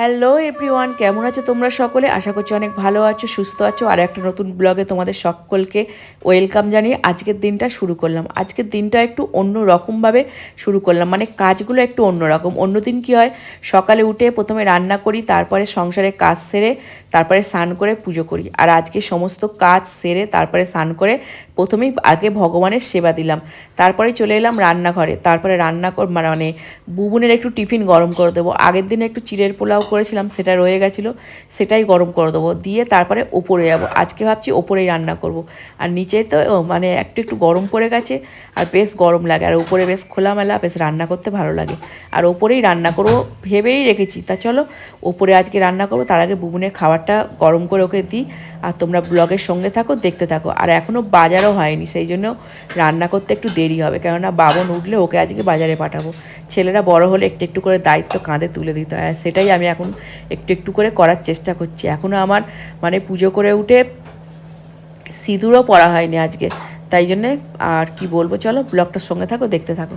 Hello everyone কেমন আছো তোমরা সকলে? আশা করছি অনেক ভালো আছো, সুস্থ আছো। আর একটা নতুন ব্লগে তোমাদের সকলকে ওয়েলকাম জানিয়ে আজকের দিনটা শুরু করলাম। আজকের দিনটা একটু অন্য রকমভাবে শুরু করলাম। মানে কাজগুলো একটু অন্য রকম অন্য দিন কী হয়, সকালে উঠে প্রথমে রান্না করি, তারপরে সংসারে কাজ সেরে, তারপরে স্নান করে পুজো করি। আর আজকে সমস্ত কাজ সেরে, তারপরে স্নান করে প্রথমেই আগে ভগবানের সেবা দিলাম। তারপরে চলে এলাম রান্নাঘরে। তারপরে রান্না কর মানে বুবুনের একটু টিফিন গরম করে দেবো। আগের দিনে একটু চিড়ের পোলাও করেছিলাম, সেটা রয়ে গেছিল, সেটাই গরম করে দেবো। দিয়ে তারপরে ওপরে যাব। আজকে ভাবছি ওপরেই রান্না করব। আর নিচে তো মানে একটু একটু গরম পড়ে গেছে, আর বেশ গরম লাগে। আর উপরে বেশ খোলামেলা, বেশ রান্না করতে ভালো লাগে। আর ওপরেই রান্না করব ভেবেই রেখেছি। তা চলো, ওপরে আজকে রান্না করব, তার আগে বুবুনের খাবারটা গরম করে ওকে দিই। আর তোমরা ব্লগের সঙ্গে থাকো, দেখতে থাকো। আর এখনও বাজারও হয়নি, সেই জন্য রান্না করতে একটু দেরি হবে। কেননা বাবন উঠলে ওকে আজকে বাজারে পাঠাবো। ছেলেরা বড় হলে একটু একটু করে দায়িত্ব কাঁধে তুলে দিতে হয়। সেটাই আমি এখন একটু একটু করে করার চেষ্টা করছি। এখনও আমার মানে পুজো করে উঠে সিঁদুরও পরা হয়নি আজকে। তাই জন্যে আর কি বলব? চলো ব্লগটার সঙ্গে থাকো, দেখতে থাকো।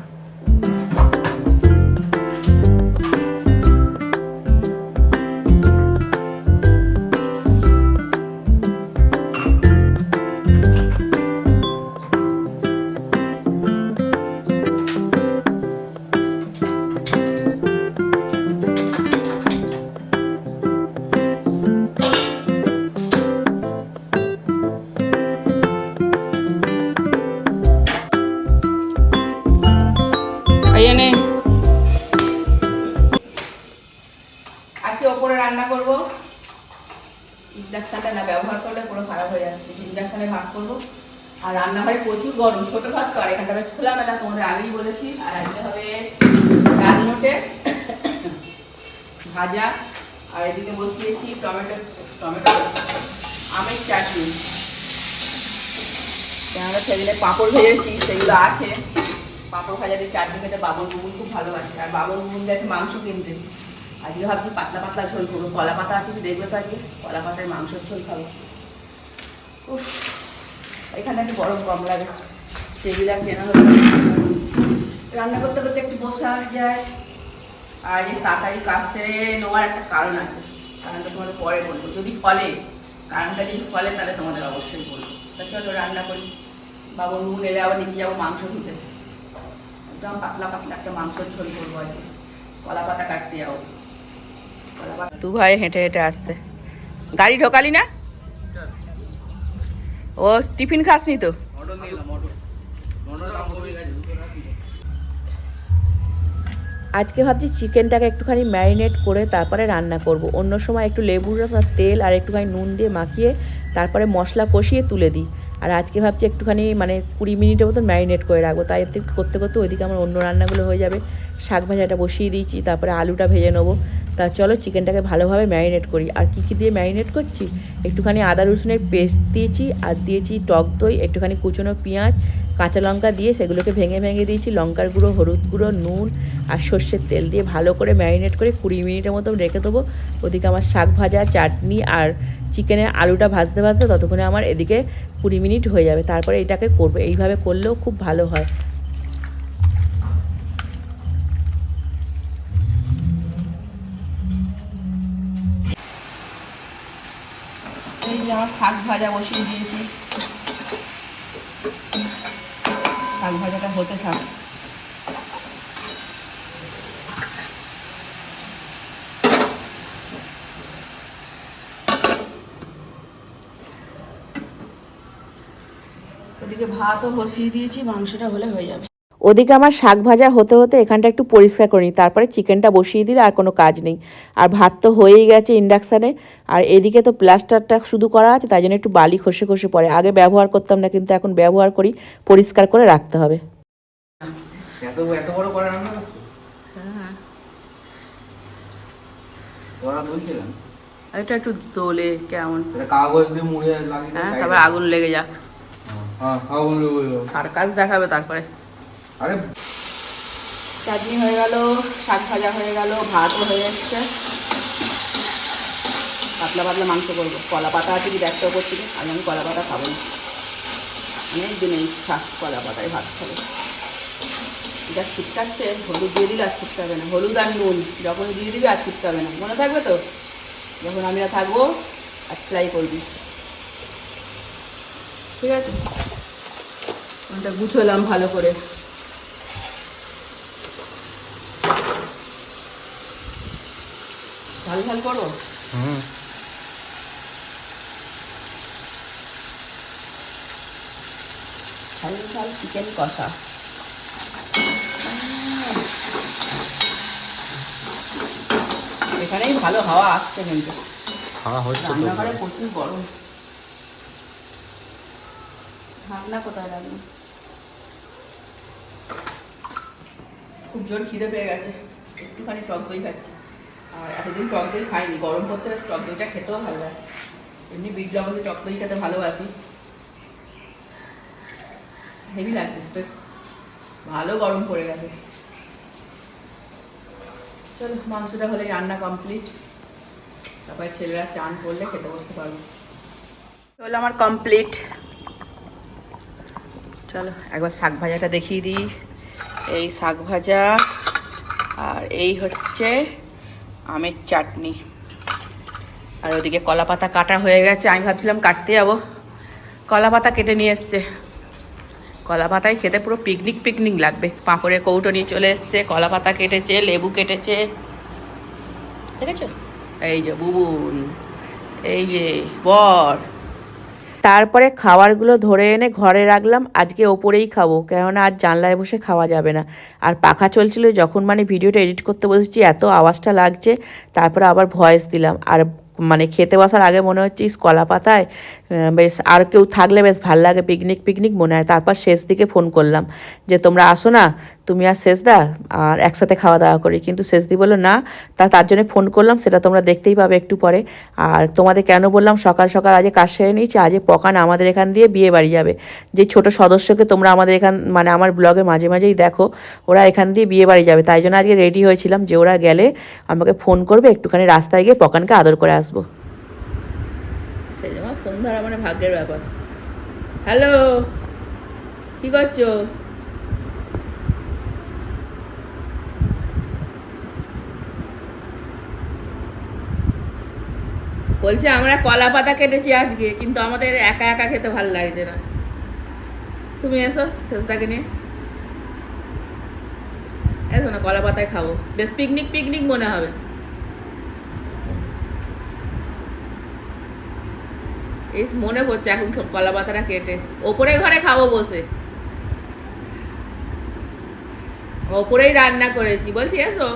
ইন্ডাকশানে ভাত করব। আর রান্নাঘরে প্রচুর গরম, ছোট ভাত তো আর এখানটা বেশ খোলামেলা, তোমাদের আগেই বলেছি। আর আজকে হবে ডাল নোটে ভাজা, আর এদিকে বসিয়েছি টমেটো টমেটো, আমের চাটনি। আমরা সেদিনে পাঁপড় ভেজেছি, সেগুলো আছে। পাঁপড় ভাজাতে চাটনি খেতে বাবন বুবুন খুব ভালোবাসে। আর বাবন বুবুন গেছে মাংস কিনতে আজকে ভাবছি পাতলা পাতলা ঝোল করব। কলা পাতা আছে দেখবে তো আজকে, কলা পাতায় মাংসের ঝোল খাব। উফ এখানে একটু গরম কম লাগে। সেগুলো আর কেনা হলো রান্না করতে করতে একটু বসা যায়। আর এই তাড়াতাড়ি সেরে নেওয়ার একটা কারণ আছে। কারণটা তোমাদের পরে বলব। যদি ফলে কারণটা যদি ফলে তাহলে তোমাদের অবশ্যই বলব। তা চলো রান্না করি। বাবু নুন এলে আবার নিচে যাব মাংস ধুতে। একদম পাতলা পাতলা একটা মাংসের ঝোল করব আজকে। কলা পাতা কাটতে যাব। কলা পাতা তু ভাই হেঁটে হেঁটে আসছে। গাড়ি ঢোকালি না? ও টিফিন খাসনি তো? আজকে ভাবছি চিকেনটাকে একটুখানি ম্যারিনেট করে তারপরে রান্না করব। অন্য সময় একটু লেবুর রস আর তেল আর একটুখানি নুন দিয়ে মাখিয়ে তারপরে মশলা কষিয়ে তুলে দিই। আর আজকে ভাবছি একটুখানি মানে কুড়ি মিনিটের মতন ম্যারিনেট করে রাখব। তাই করতে করতে ওইদিকে আমার অন্য রান্নাগুলো হয়ে যাবে। শাক ভাজাটা বসিয়ে দিয়েছি, তারপরে আলুটা ভেজে নেব। তা চলো চিকেনটাকে ভালোভাবে ম্যারিনেট করি। আর কী কী দিয়ে ম্যারিনেট করছি? একটুখানি আদা রসুনের পেস্ট দিয়েছি, আর দিয়েছি টক দই, একটুখানি কুচনো পেঁয়াজ, কাঁচা লঙ্কা দিয়ে সেগুলোকে ভেঙে ভেঙে দিয়েছি, লঙ্কার গুঁড়ো, হলুদ গুঁড়ো, নুন আর সর্ষের তেল দিয়ে ভালো করে ম্যারিনেট করে কুড়ি মিনিটের মতো রেখে দেবো। ওদিকে আমার শাক ভাজা, চাটনি আর চিকেনের আলুটা ভাজতে ভাজতে ততক্ষণে আমার এদিকে কুড়ি মিনিট হয়ে যাবে। তারপরে এটাকে করব। এইভাবে করলেও খুব ভালো হয়। এই আমার শাক ভাজা বসিয়ে দিয়েছি। শাক ভাজাটা হতে থাক। ওদিকে ভাতও বসিয়ে দিয়েছি, মাংসটা হলে হয়ে যাবে। ওদিকে আমার শাক ভাজা হতে হতে এখানটা একটু পরিষ্কার করে নিই। তারপরে চিকেনটা বসিয়ে দিলে আর কোনো কাজ নেই। আর ভাত তো হয়েই গেছে ইন্ডাকশানে। আর এদিকে তো প্লাস্টারটা শুধু করা আছে তাই জন্য একটু বালি খসে খসে পড়ে। আগে ব্যবহার করতাম না কিন্তু এখন ব্যবহার করি পরিষ্কার করে রাখতে হবে। এত এত বড় করে রান্না করছ? ওরা বলছে কেন এটা একটু দোলে কেমন। কাগজ দিয়ে মুড়ে লাগিয়ে হ্যাঁ দিয়ে আগুন লেগে যাক। হ্যাঁ সার্কাস দেখাবে তারপরে। আরে চাটনি হয়ে গেল, শাক ভাজা হয়ে গেল, ভাতও হয়ে যাচ্ছে পাতলা পাতলা মাংস করব। কলা পাতা আছে কি ব্যস্ত করছি আর আমি কলা পাতা খাব না। অনেক দিনে ইচ্ছা কলা পাতায় ভাত খাব। যা ছিটকাচ্ছে, হলুদ দিয়ে দিলে আর ছিটকাবে না। হলুদ আর নুন, যখন দিয়ে দিবি আর ছিটকাবে না। মনে থাকবে তো? যখন আমরা থাকব অ্যাপ্লাই করবি। ঠিক আছে? ওটা গুছোলাম ভালো করে। ঝাল ঝাল করো? হুম। ঝাল ঝাল চিকেন কষা। এখানেই ভালো হাওয়া আসছে কিন্তু। খাওয়া হচ্ছে রান্নাঘরে প্রচুর গরম। ঢাকনা কোথায় রাখব খুব জোর খিদে পেয়ে গেছে। একটুখানি টক দই খাচ্ছি। আর এতদিন টক দই খাইনি, গরম করতে বেশ টক দইটা খেতেও ভালো লাগছে। এমনি বিট লবণ টক দই খেতে ভালোবাসি। হেভি লাগছে, বেশ ভালো গরম পড়ে গেছে। চলো, মাংসটা হলে রান্না কমপ্লিট তারপরে ছেলেরা চান করলে খেতে বসতে পারব। হলো আমার কমপ্লিট চলো, একবার শাক ভাজাটা দেখিয়ে দিই। এই শাক ভাজা আর এই হচ্ছে আমের চাটনি। আর ওদিকে কলা পাতা কাটা হয়ে গেছে। আমি ভাবছিলাম কাটতে যাব। কলা পাতা কেটে নিয়ে এসছে। কলা পাতায় খেতে পুরো পিকনিক পিকনিক লাগবে। পাঁপড়ে কৌটো নিয়ে চলে এসছে। কলা পাতা কেটেছে, লেবু কেটেছে। ঠিক আছে এই যে বুবুন, এই যে বর। তারপরে খাবারগুলো ধরে এনে ঘরে রাখলাম। আজকে ওপরেই খাব, কেননা আর জানলায় বসে খাওয়া যাবে না। আর পাখা চলছিল, যখন মানে ভিডিওটা এডিট করতে বসেছি, এত আওয়াজটা লাগছে, তারপরে আবার ভয়েস দিলাম। আর মানে খেতে বসার আগে মনে হচ্ছে কলা পাতায় বেশ, আর কেউ থাকলে বেশ ভালো লাগে, পিকনিক পিকনিক মনে হয়। তারপর শেষ দিকে ফোন করলাম যে, তোমরা আসো না তুমি আর শেষদা আর একসাথে খাওয়া দাওয়া করি। কিন্তু শেষদি বলল, না, তা তার জন্য ফোন করলাম, সেটা তোমরা দেখতেই পাবে একটু পরে। আর তোমাদের কেন বললাম, সকাল সকাল আজকে কাজ সেরে নিয়েছি, আজকে পকান আমাদের এখান দিয়ে বিয়ে বাড়ি যাবে। যে ছোট সদস্যকে তোমরা আমাদের এখান মানে আমার ব্লগে মাঝে মাঝেই দেখো, ওরা এখান দিয়ে বিয়ে বাড়ি যাবে। তাই জন্য আজকে রেডি হয়েছিলাম যে ওরা গেলে আমাকে ফোন করবে, একটুখানি রাস্তায় গিয়ে পকানকে আদর করে আসব। ফোন ধরা মানে ভাগ্যের ব্যাপার। হ্যালো কি করছ? বলছে, আমরা কলা পাতা কেটেছি আজকে, কিন্তু আমাদের একা একা খেতে ভালো লাগছে না। তুমি এসো, শেষদাকে নিয়ে। এসো না কলা পাতায় খাব। বেশ পিকনিক পিকনিক মনে হবে। এই মনে পড়ছে এখন কলা পাতাটা কেটে। ওপরে ঘরে খাব বসে। ওপরেই রান্না করেছি। বলছি, এসো।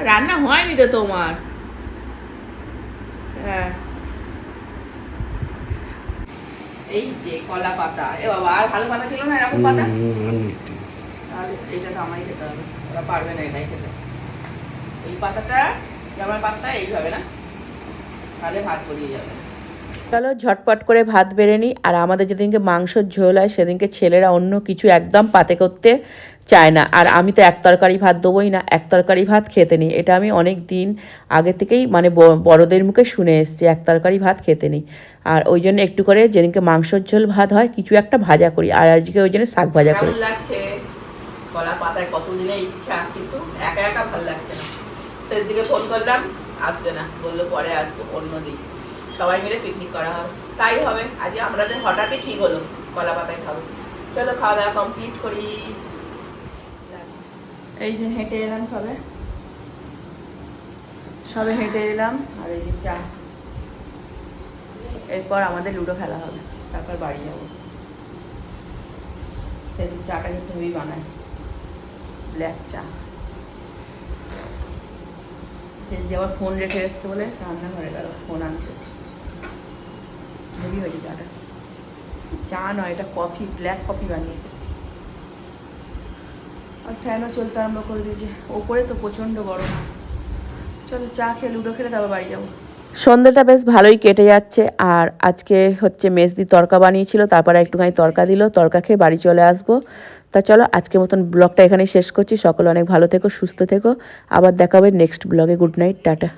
রান্না হয়নি তো তোমার। হ্যাঁ। এই যে কলা পাতা। এ বাবা আর ভালো পাতা ছিল না এরকম পাতা? তাহলে এটা তো আমায় খেতে হবে। ওরা পারবে না এটাই খেতে। এই পাতাটা যেমন পাতা এইভাবে না? তাহলে ভাত পড়িয়ে যাবে। চলো, ঝটপট করে ভাত বেড়ে নিই। আর আমাদের যেদিনকে মাংসর ঝোল হয়, সেদিনকে ছেলেরা অন্য কিছু একদম পাতে করতে চায় না। আর আমি তো এক তরকারি ভাত দেবোই না, এক তরকারি ভাত খেতে নিই। এটা আমি অনেক দিন আগে থেকেই মানে বড়দের মুখে শুনে এসেছি, এক তরকারি ভাত খেতে নিই। আর ওই জন্য একটু করে যেদিনকে মাংসর ঝোল ভাত হয়, কিছু একটা ভাজা করি। আর আজকে ওই জন্য শাক ভাজা করি। লাগছে? কলা পাতায় কতদিনের ইচ্ছা, কিন্তু একা একা ভালো লাগছে না। শেষ দিকে ফোন করলাম, আসবে না। বলল পরে আসব, অন্য দিন। সবাই মিলে পিকনিক করা হবে তাই হবে, আজকে আমাদের হঠাৎই ঠিক হলো, কলা পাতায় খাব। চলো খাওয়া দাওয়া কমপ্লিট করি। এই যে হেঁটে এলাম সবে। সবে হেঁটে এলাম, আর এই যে চা। এরপর আমাদের লুডো খেলা হবে, তারপর বাড়ি যাব। সেদিন চাটা কিন্তু হেভি বানায় ব্ল্যাক চা। শেষ দিয়ে আবার ফোন রেখে এসছে বলে রান্নাঘরে গেল ফোন আনতে। হেভি হয়েছে চাটা চা নয়, এটা কফি ব্ল্যাক কফি বানিয়েছে। আর ফ্যানও চলতে আরম্ভ করে দিয়েছে। ওপরে তো প্রচণ্ড গরম। চলো চা খেয়ে লুডো খেলে তারপর বাড়ি যাব। সন্ধ্যাটা বেশ ভালোই কেটে যাচ্ছে। আর আজকে হচ্ছে মেজদি তরকা বানিয়েছিল, তারপরে একটুখানি তরকা দিল, তরকা খেয়ে বাড়ি চলে আসব। তা চলো, আজকের মতন ব্লগটা এখানেই শেষ করছি। সকলে অনেক ভালো থেকো, সুস্থ থেকো। আবার দেখা হবে নেক্সট ব্লগে। Good night tata.